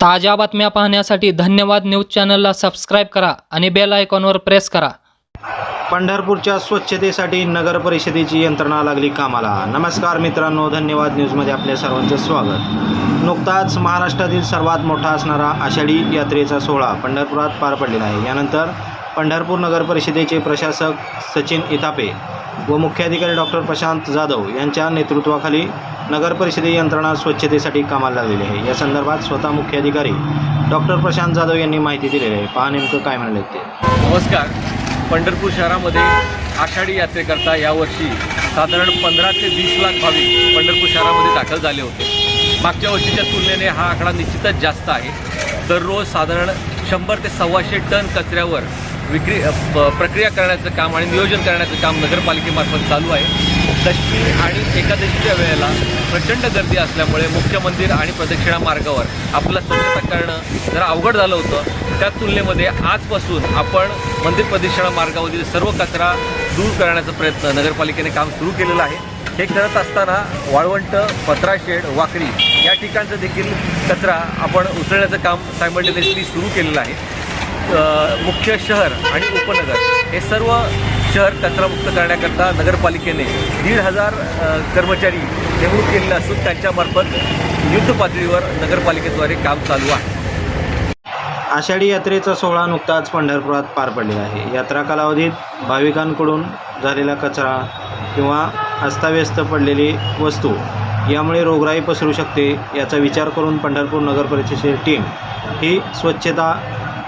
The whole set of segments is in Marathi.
ताज्या बातम्या पाहण्यासाठी धन्यवाद न्यूज चॅनलला सबस्क्राईब करा आणि बेल आयकॉनवर प्रेस करा. पंढरपूरच्या स्वच्छतेसाठी नगर परिषदेची यंत्रणा लागली कामाला. नमस्कार मित्रांनो धन्यवाद न्यूजमध्ये आपल्या सर्वांचं स्वागत. नुकताच महाराष्ट्रातील सर्वात मोठा असणारा आषाढी यात्रेचा सोहळा पंढरपुरात पार पडलेला आहे. यानंतर पंढरपूर नगर परिषदेचे प्रशासक सचिन इथापे व मुख्याधिकारी डॉक्टर प्रशांत जाधव यांच्या नेतृत्वाखाली नगर परिषदे यंत्रणा स्वच्छतेसाठी कामाला लागलेली आहे. या संदर्भात स्वतः मुख्याधिकारी डॉक्टर प्रशांत जाधव यांनी माहिती दिलेली आहे. पहा नेमकं काय म्हणाले ते. नमस्कार. पंढरपूर शहरामध्ये आषाढी यात्रेकरता यावर्षी साधारण पंधरा ते वीस लाख भाविक पंढरपूर शहरामध्ये दाखल झाले होते. मागच्या वर्षीच्या तुलनेने हा आकडा निश्चितच जास्त आहे. दररोज साधारण शंभर ते सव्वाशे टन कचऱ्यावर विक्री प- प्रक्रिया करण्याचं काम आणि नियोजन करण्याचं काम नगरपालिकेमार्फत चालू आहे. दशमी आणि एकादशीच्या वेळेला प्रचंड गर्दी असल्यामुळे मुख्य मंदिर आणि प्रदक्षिणा मार्गावर आपलं स्वच्छता करणं जरा अवघड झालं होतं. त्या तुलनेमध्ये आजपासून आपण मंदिर प्रदक्षिणा मार्गावरील सर्व कचरा दूर करण्याचा प्रयत्न नगरपालिकेने काम सुरू केलेलं आहे. हे करत असताना वाळवंट पत्राशेड वाकरी या ठिकाणचं देखील कचरा आपण उचलण्याचं काम सायमल्टेनियसली सुरू केलेलं आहे. मुख्य शहर आणि उपनगर हे सर्व शहर कचरामुक्त करण्याकरता नगरपालिकेने दीड हजार कर्मचारी नेमणूक केलेले असून त्यांच्यामार्फत युद्ध पातळीवर नगरपालिकेद्वारे काम चालू आहे. आषाढी यात्रेचा सोहळा नुकताच पंढरपुरात पार पडलेला आहे. यात्रा कालावधीत भाविकांकडून झालेला कचरा किंवा अस्ताव्यस्त पडलेली वस्तू यामुळे रोगराई पसरू शकते याचा विचार करून पंढरपूर नगर परिषदेची टीम ही स्वच्छता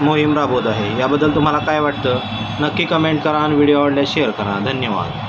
मोहीम राबवत आहे. याबद्दल तुम्हाला काय वाटतं? नक्की कमेंट करा आणि व्हिडिओ आवडल्यास शेअर करा. धन्यवाद.